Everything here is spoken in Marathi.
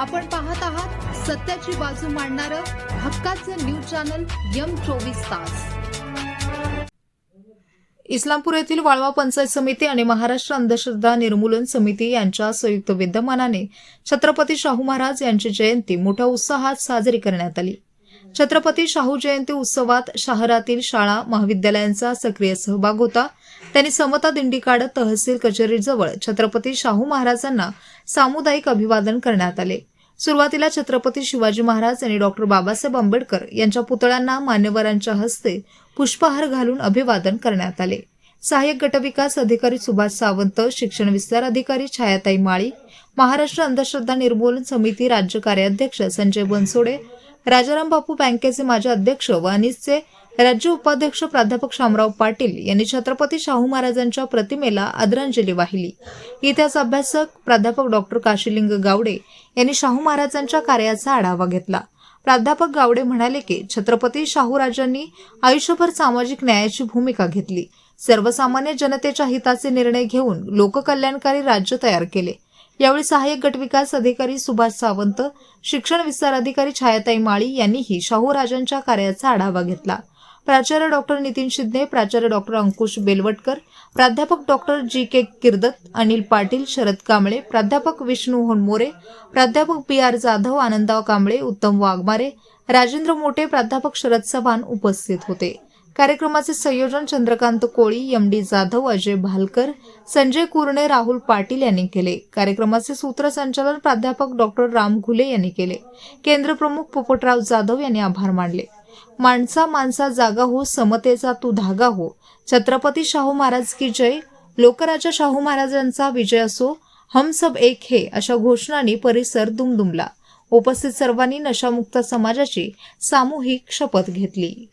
आपण पाहत आहात सत्याची बाजू मांडणारं हक्काचं न्यूज चॅनल यम चोवीस तास. इस्लामपूर येथील वाळवा पंचायत समिती आणि महाराष्ट्र अंधश्रद्धा निर्मूलन समिती यांच्या संयुक्त विद्यमानाने छत्रपती शाहू महाराज यांची जयंती मोठ्या उत्साहात साजरी करण्यात आली. छत्रपती शाहू जयंती उत्सवात शहरातील शाळा महाविद्यालयांचा सक्रिय सहभाग होता. त्यांनी समता दिंडी काढत तहसील कचेरीजवळ छत्रपती शाहू महाराजांना सामुदायिक अभिवादन करण्यात आले. सुरुवातीला छत्रपती शिवाजी महाराज आणि डॉक्टर बाबासाहेब आंबेडकर यांच्या पुतळ्यांना मान्यवरांच्या हस्ते पुष्पहार घालून अभिवादन करण्यात आले. सहाय्यक गटविकास अधिकारी सुभाष सावंत शिक्षण विस्तार अधिकारी छायाताई माळी महाराष्ट्र अंधश्रद्धा निर्मूलन समिती राज्य कार्याध्यक्ष संजय बनसोडे राजाराम बापू बँकेचे माजी अध्यक्ष व अनिसचे राज्य उपाध्यक्ष प्राध्यापक शामराव पाटील यांनी छत्रपती शाहू महाराजांच्या प्रतिमेला आदरांजली वाहिली. इतिहास अभ्यासक प्राध्यापक डॉक्टर काशीलिंग गावडे यांनी शाहू महाराजांच्या कार्याचा आढावा घेतला. प्राध्यापक गावडे म्हणाले की छत्रपती शाहूराजांनी आयुष्यभर सामाजिक न्यायाची भूमिका घेतली. सर्वसामान्य जनतेच्या हिताचे निर्णय घेऊन लोककल्याणकारी राज्य तयार केले. यावेळी सहाय्यक गटविकास अधिकारी सुभाष सावंत शिक्षण विस्तार अधिकारी छायाताई माळी यांनीही शाहूराजांच्या कार्याचा आढावा घेतला. प्राचार्य डॉक्टर नितीन शिंदे प्राचार्य डॉक्टर अंकुश बेलवटकर प्राध्यापक doctor G K Kirdat Anil Patil Sharad Kamble प्राध्यापक विष्णू होनमोरे प्राध्यापक बी आर जाधव आनंदराव कांबळे उत्तम वाघमारे राजेंद्र मोठे प्राध्यापक शरद चव्हाण उपस्थित होते. कार्यक्रमाचे संयोजन चंद्रकांत कोळी एम डी जाधव अजय भालकर संजय कुरणे राहुल पाटील यांनी केले. कार्यक्रमाचे सूत्रसंचालन प्राध्यापक डॉक्टर राम घुले यांनी केले. केंद्रप्रमुख पोपटराव जाधव यांनी आभार मानले. माणसा माणसा जागा हो समतेचा तू धागा हो. छत्रपती शाहू महाराज की जय. लोकराजा शाहू महाराजांचा विजय असो हम सब एक हे अशा घोषणांनी परिसर दुमदुमला. उपस्थित सर्वांनी नशामुक्त समाजाची सामूहिक शपथ घेतली.